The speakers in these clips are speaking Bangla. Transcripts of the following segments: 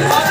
네.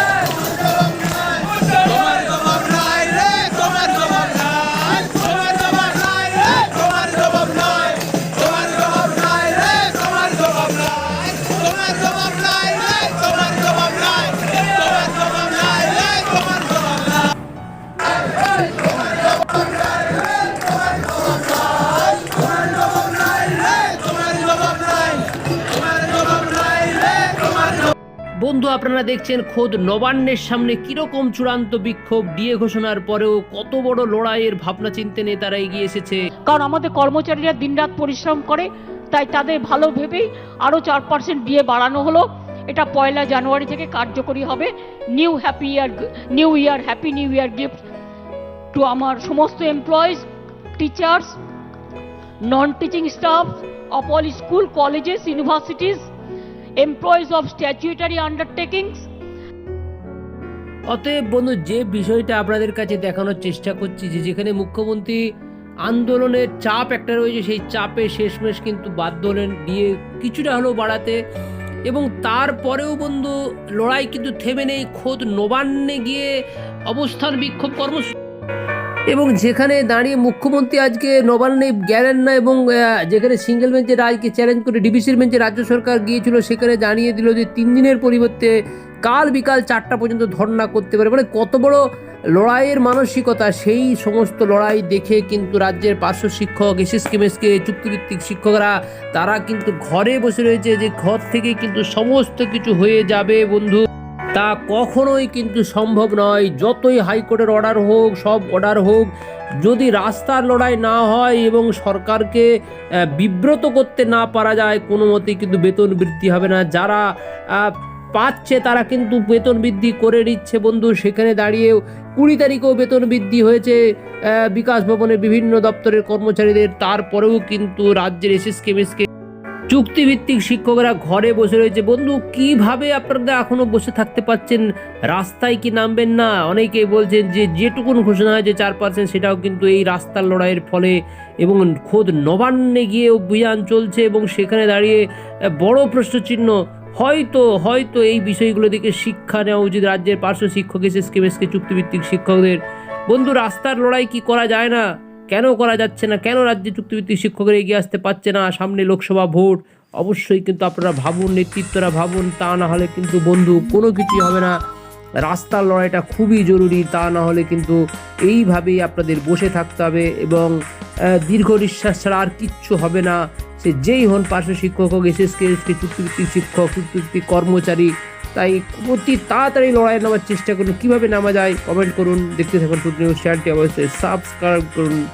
বন্ধু, আপনারা দেখছেন খোদ নবান্নের সামনে কীরকম চূড়ান্ত বিক্ষোভ? ডিএ ঘোষণার পরেও কত বড় লড়াইয়ের ভাবনা চিন্তে নেতারা এগিয়ে এসেছে। কারণ আমাদের কর্মচারীরা দিনরাত পরিশ্রম করে, তাই তাদের ভালো ভেবেই আরও চার পার্সেন্ট দিয়ে বাড়ানো হলো। এটা পয়লা জানুয়ারি থেকে কার্যকরী হবে। New happy year new year happy new year gift to আমার সমস্ত employees teachers non teaching staff of all school colleges universities employees of statutory undertakings অতএব বন্ধু, যে বিষয়টা আপনাদের কাছে দেখানোর চেষ্টা করছি, যে যেখানে মুখ্যমন্ত্রী আন্দোলনের চাপ একটা রয়েছে, সেই চাপে শেষমেশ কিন্তু বাধ্য হলেন দিয়ে কিছুটা হলেও বাড়াতে। এবং তারপরেও বন্ধু, লড়াই কিন্তু থেমে নেই, খোদ নবান্নে গিয়ে অবস্থান বিক্ষোভ কর্মসূচি। এবং যেখানে দাঁড়িয়ে মুখ্যমন্ত্রী আজকে নবান্নে গেলেন না এবং যেখানে সিঙ্গেল বেঞ্চে রাজকে চ্যালেঞ্জ করে ডিবিসির বেঞ্চে রাজ্য সরকার গিয়েছিল, সেখানে জানিয়ে দিল যে তিন দিনের পরিবর্তে কাল বিকাল চারটা পর্যন্ত ধর্ণা করতে পারে। মানে কত বড় লড়াইয়ের মানসিকতা, সেই সমস্ত লড়াই দেখে কিন্তু রাজ্যের পার্শ্ব শিক্ষক এস এসএসকে মেসকে চুক্তিভিত্তিক শিক্ষকরা, তারা কিন্তু ঘরে বসে রয়েছে যে ঘর থেকে কিন্তু সমস্ত কিছু হয়ে যাবে বন্ধু। তা কখনোই কিন্তু সম্ভব নয়। যতই হাইকোর্টের অর্ডার হোক, সব অর্ডার হোক, যদি রাস্তার লড়াই না হয় এবং সরকারকে বিব্রত করতে না পারা যায়, কোনো মতেই কিন্তু বেতন বৃদ্ধি হবে না। যারা পাচ্ছে তারা কিন্তু বেতন বৃদ্ধি করে নিচ্ছে বন্ধু। সেখানে দাঁড়িয়েও কুড়ি তারিখেও বেতন বৃদ্ধি হয়েছে বিকাশ ভবনের বিভিন্ন দপ্তরের কর্মচারীদের। তারপরেও কিন্তু রাজ্যের এসএসকে মেসকে চুক্তিভিত্তিক শিক্ষকরা ঘরে বসে রয়েছে। বন্ধু, কীভাবে আপনারা এখনও বসে থাকতে পাচ্ছেন রাস্তায় কি নামবেন না? অনেকেই বলছেন যে যেটুকুন ঘোষণা হয়েছে চার পার্সেন্ট সেটাও কিন্তু এই রাস্তার লড়াইয়ের ফলে এবং খোদ নবান্নে গিয়ে অভিযান চলছে এবং সেখানে দাঁড়িয়ে বড় প্রশ্নচিহ্ন, হয়তো হয়তো এই বিষয়গুলো দিকে শিক্ষা নেওয়া উচিত রাজ্যের পার্শ্ব শিক্ষক, এসএসকে মেসকে চুক্তিভিত্তিক শিক্ষকদের। বন্ধু, রাস্তার লড়াই কি করা যায় না? কেন করা যাচ্ছে না? কেন রাজ্যে চুক্তিভিত্তিক শিক্ষকরা এগিয়ে আসতে পারছে না? সামনে লোকসভা ভোট। অবশ্যই কিন্তু আপনারা ভাবুন, নেতৃত্বরা ভাবুন, তা না হলে কিন্তু বন্ধু কোনো কিছুই হবে না। রাস্তার লড়াইটা খুবই জরুরি, তা না হলে কিন্তু এইভাবেই আপনাদের বসে থাকতে হবে এবং দীর্ঘ নিঃশ্বাস ছাড়া আর কিচ্ছু হবে না। সে যেই হন পার্শ্ব শিক্ষক হোক, এসএসকে এসকে চুক্তিভিত্তিক শিক্ষক, চুক্তিভিত্তিক কর্মচারী তাই অতি তাড়াতাড়ি লড়াই নামার চেষ্টা করুন। কীভাবে নামা যায় কমেন্ট করুন। দেখতে থাকুন প্রতিনিয়ত চ্যানেলটি অবশ্যই সাবস্ক্রাইব করুন।